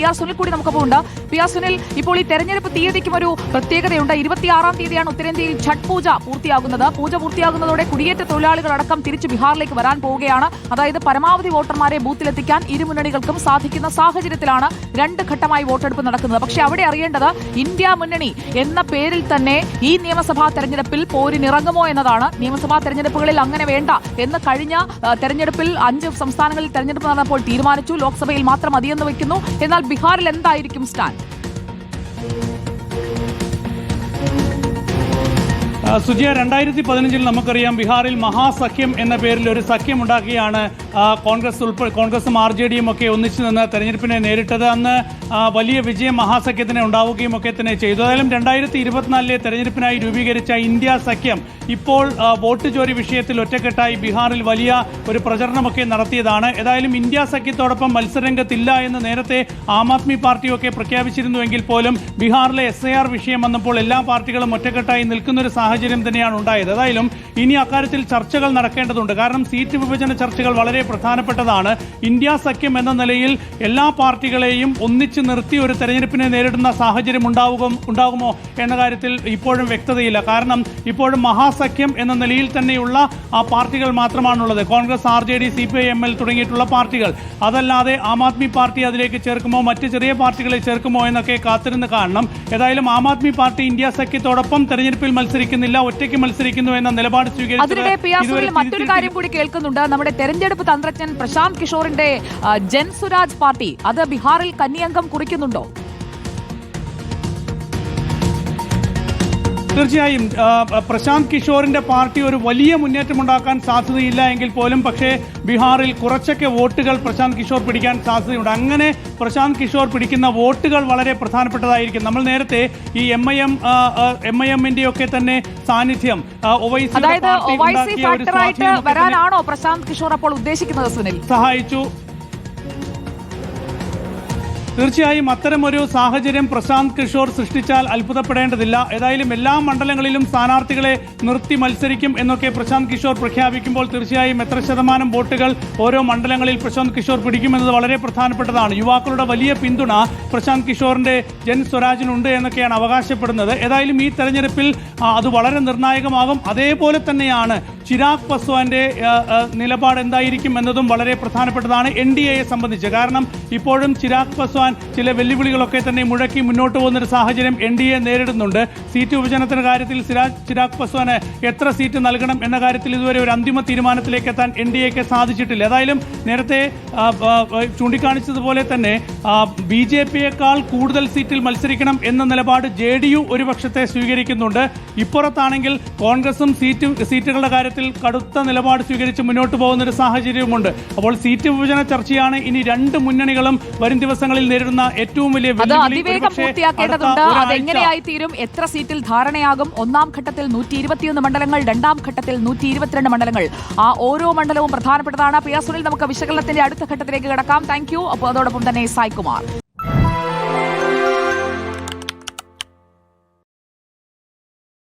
P R Sunil കൂടി നമുക്കപ്പോൾ ഉണ്ട്. പി ആർ സുനിൽ ഇപ്പോൾ ഈ തെരഞ്ഞെടുപ്പ് തീയതിക്കും ഒരു പ്രത്യേകതയുണ്ട്. ഇരുപത്തിയാറാം തീയതിയാണ് ഉത്തരേന്ത്യയിൽ ഛഠ് പൂജ പൂർത്തിയാകുന്നത്. പൂജ പൂർത്തിയാകുന്നതോടെ കുടിയേറ്റ തൊഴിലാളികളടക്കം തിരിച്ച് ബീഹാറിലേക്ക് വരാൻ പോവുകയാണ്. അതായത് പരമാവധി വോട്ടർമാരെ ബൂത്തിലെത്തിക്കാൻ ഇരുമുന്നണികൾക്കും സാധിക്കുന്ന സാഹചര്യത്തിലാണ് രണ്ട് ഘട്ടമായി വോട്ടെടുപ്പ് നടക്കുന്നത്. പക്ഷേ അവിടെ അറിയേണ്ടത് ഇന്ത്യ മുന്നണി എന്ന പേരിൽ തന്നെ ഈ നിയമസഭാ തെരഞ്ഞെടുപ്പിൽ പോരിനിറങ്ങുമോ എന്നതാണ്. നിയമസഭാ തെരഞ്ഞെടുപ്പുകളിൽ അങ്ങനെ വേണ്ട എന്ന് കഴിഞ്ഞ തെരഞ്ഞെടുപ്പിൽ അഞ്ച് സംസ്ഥാനങ്ങളിൽ തെരഞ്ഞെടുപ്പ് നടന്നപ്പോൾ തീരുമാനിച്ചു. ലോക്സഭയിൽ മാത്രം മതിയെന്ന് വയ്ക്കുന്നു എന്നാൽ ബീഹാറിൽ എന്തായിരിക്കും സ്റ്റാൻഡ്? സുജിയ രണ്ടായിരത്തി പതിനഞ്ചിൽ നമുക്കറിയാം ബീഹാറിൽ മഹാസഖ്യം എന്ന പേരിൽ ഒരു സഖ്യം ഉണ്ടാക്കിയാണ് കോൺഗ്രസ് ഉൾപ്പെടെ കോൺഗ്രസും ആർ ജെ ഡിയും ഒക്കെ ഒന്നിച്ചു നിന്ന് തെരഞ്ഞെടുപ്പിനെ നേരിട്ടത്. അന്ന് വലിയ വിജയം മഹാസഖ്യത്തിന് ഉണ്ടാവുകയും ഒക്കെ തന്നെ ചെയ്തു. ഏതായാലും രണ്ടായിരത്തി ഇരുപത്തിനാലിലെ തെരഞ്ഞെടുപ്പിനായി രൂപീകരിച്ച ഇന്ത്യ സഖ്യം ഇപ്പോൾ വോട്ട് ചോരി വിഷയത്തിൽ ഒറ്റക്കെട്ടായി ബീഹാറിൽ വലിയ ഒരു പ്രചരണമൊക്കെ നടത്തിയതാണ്. ഏതായാലും ഇന്ത്യ സഖ്യത്തോടൊപ്പം മത്സരരംഗത്തില്ല എന്ന് നേരത്തെ ആം ആദ്മി പാർട്ടിയൊക്കെ പ്രഖ്യാപിച്ചിരുന്നുവെങ്കിൽ പോലും ബീഹാറിലെ എസ് വിഷയം വന്നപ്പോൾ എല്ലാ പാർട്ടികളും ഒറ്റക്കെട്ടായി നിൽക്കുന്നൊരു സാഹചര്യം തന്നെയാണ് ഉണ്ടായത്. ഏതായാലും ഇനി അക്കാര്യത്തിൽ ചർച്ചകൾ നടക്കേണ്ടതുണ്ട്. കാരണം സീറ്റ് വിഭജന ചർച്ചകൾ വളരെ പ്രധാനപ്പെട്ടതാണ്. ഇന്ത്യ സഖ്യം എന്ന നിലയിൽ എല്ലാ പാർട്ടികളെയും ഒന്നിച്ച് നിർത്തി ഒരു തെരഞ്ഞെടുപ്പിനെ നേരിടുന്ന സാഹചര്യം ഉണ്ടാവുക ഉണ്ടാകുമോ എന്ന കാര്യത്തിൽ ഇപ്പോഴും വ്യക്തതയില്ല. കാരണം ഇപ്പോഴും മഹാസഖ്യം എന്ന നിലയിൽ തന്നെയുള്ള ആ പാർട്ടികൾ മാത്രമാണുള്ളത്. Congress R J D C P I M L തുടങ്ങിയിട്ടുള്ള പാർട്ടികൾ. അതല്ലാതെ ആം ആദ്മി പാർട്ടി അതിലേക്ക് ചേർക്കുമോ മറ്റ് ചെറിയ പാർട്ടികളെ ചേർക്കുമോ എന്നൊക്കെ കാത്തിരുന്ന് കാണണം. ഏതായാലും ആം ആദ്മി പാർട്ടി ഇന്ത്യ സഖ്യത്തോടൊപ്പം തെരഞ്ഞെടുപ്പിൽ മത്സരിക്കുന്നില്ല. ഒറ്റയ്ക്ക് മത്സരിക്കുന്നു എന്ന നിലപാട് അതിനിടെ പി ആർ സുനിൽ മറ്റൊരു കാര്യം കൂടി കേൾക്കുന്നുണ്ട്. നമ്മുടെ തെരഞ്ഞെടുപ്പ് തന്ത്രജ്ഞൻ പ്രശാന്ത് കിഷോറിന്റെ ജൻസുരാജ് പാർട്ടി അത് ബീഹാറിൽ കന്നിയംഗം കുറിക്കുന്നുണ്ടോ? തീർച്ചയായും പ്രശാന്ത് കിഷോറിന്റെ പാർട്ടി ഒരു വലിയ മുന്നേറ്റം ഉണ്ടാക്കാൻ സാധ്യതയില്ല എങ്കിൽ പോലും പക്ഷേ ബീഹാറിൽ കുറച്ചൊക്കെ വോട്ടുകൾ പ്രശാന്ത് കിഷോർ പിടിക്കാൻ സാധ്യതയുണ്ട്. അങ്ങനെ പ്രശാന്ത് കിഷോർ പിടിക്കുന്ന വോട്ടുകൾ വളരെ പ്രധാനപ്പെട്ടതായിരിക്കും. നമ്മൾ നേരത്തെ ഈ M I M M I എമ്മിന്റെ ഒക്കെ തന്നെ സാന്നിധ്യം ആ, തീർച്ചയായും അത്തരമൊരു സാഹചര്യം പ്രശാന്ത് കിഷോർ സൃഷ്ടിച്ചാൽ അത്ഭുതപ്പെടേണ്ടതില്ല. ഏതായാലും എല്ലാ മണ്ഡലങ്ങളിലും സ്ഥാനാർത്ഥികളെ നിർത്തി മത്സരിക്കും എന്നൊക്കെ പ്രശാന്ത് കിഷോർ പ്രഖ്യാപിക്കുമ്പോൾ തീർച്ചയായും എത്ര ശതമാനം വോട്ടുകൾ ഓരോ മണ്ഡലങ്ങളിൽ പ്രശാന്ത് കിഷോർ പിടിക്കുമെന്നത് വളരെ പ്രധാനപ്പെട്ടതാണ്. യുവാക്കളുടെ വലിയ പിന്തുണ പ്രശാന്ത് കിഷോറിന്റെ ജൻ സ്വരാജിനുണ്ട് എന്നൊക്കെയാണ് അവകാശപ്പെടുന്നത്. ഏതായാലും ഈ തെരഞ്ഞെടുപ്പിൽ അത് വളരെ നിർണായകമാകും. അതേപോലെ തന്നെയാണ് ചിരാഗ് പസ്വാന്റെ നിലപാട് എന്തായിരിക്കും എന്നതും വളരെ പ്രധാനപ്പെട്ടതാണ്. എൻ ഡി എയെ സംബന്ധിച്ച്. കാരണം ഇപ്പോഴും ചിരാഗ് പസ്വാൻ ചില വെല്ലുവിളികളൊക്കെ തന്നെ മുഴക്കി മുന്നോട്ട് പോകുന്ന ഒരു സാഹചര്യം എൻ ഡി എ നേരിടുന്നുണ്ട്. സീറ്റ് വിഭജനത്തിന്റെ കാര്യത്തിൽ സിരാജ് ചിരാഗ് പസ്വാന് എത്ര സീറ്റ് നൽകണം എന്ന കാര്യത്തിൽ ഇതുവരെ ഒരു അന്തിമ തീരുമാനത്തിലേക്ക് എത്താൻ എൻ ഡി എക്ക് സാധിച്ചിട്ടില്ല. ഏതായാലും നേരത്തെ ചൂണ്ടിക്കാണിച്ചതുപോലെ തന്നെ ബി ജെ പിയേക്കാൾ കൂടുതൽ സീറ്റിൽ മത്സരിക്കണം എന്ന നിലപാട് ജെ ഡി യു ഒരു പക്ഷത്തെ സ്വീകരിക്കുന്നുണ്ട്. ഇപ്പുറത്താണെങ്കിൽ കോൺഗ്രസും സീറ്റ് സീറ്റുകളുടെ കാര്യത്തിൽ കടുത്ത നിലപാട് സ്വീകരിച്ച് മുന്നോട്ട് പോകുന്ന ഒരു സാഹചര്യവുമുണ്ട്. അപ്പോൾ സീറ്റ് വിഭജന ചർച്ചയാണ് ഇനി രണ്ട് മുന്നണികളും വരും ദിവസങ്ങളിൽ നേരിടുന്ന ഏറ്റവും വലിയ അത് അതിവേഗം പൂർത്തിയാക്കേണ്ടതുണ്ട്. അതെങ്ങനെയായി തീരും എത്ര സീറ്റിൽ ധാരണയാകും? ഒന്നാം ഘട്ടത്തിൽ നൂറ്റി ഇരുപത്തിയൊന്ന് മണ്ഡലങ്ങൾ രണ്ടാം ഘട്ടത്തിൽ നൂറ്റി ഇരുപത്തിരണ്ട് മണ്ഡലങ്ങൾ. ആ ഓരോ മണ്ഡലവും പ്രധാനപ്പെട്ടതാണ്. പി സുനിൽ നമുക്ക് വിശകലനത്തിന്റെ അടുത്ത ഘട്ടത്തിലേക്ക് കിടക്കാം. താങ്ക് യു അപ്പോൾ അതോടൊപ്പം തന്നെ സായ്കുമാർ.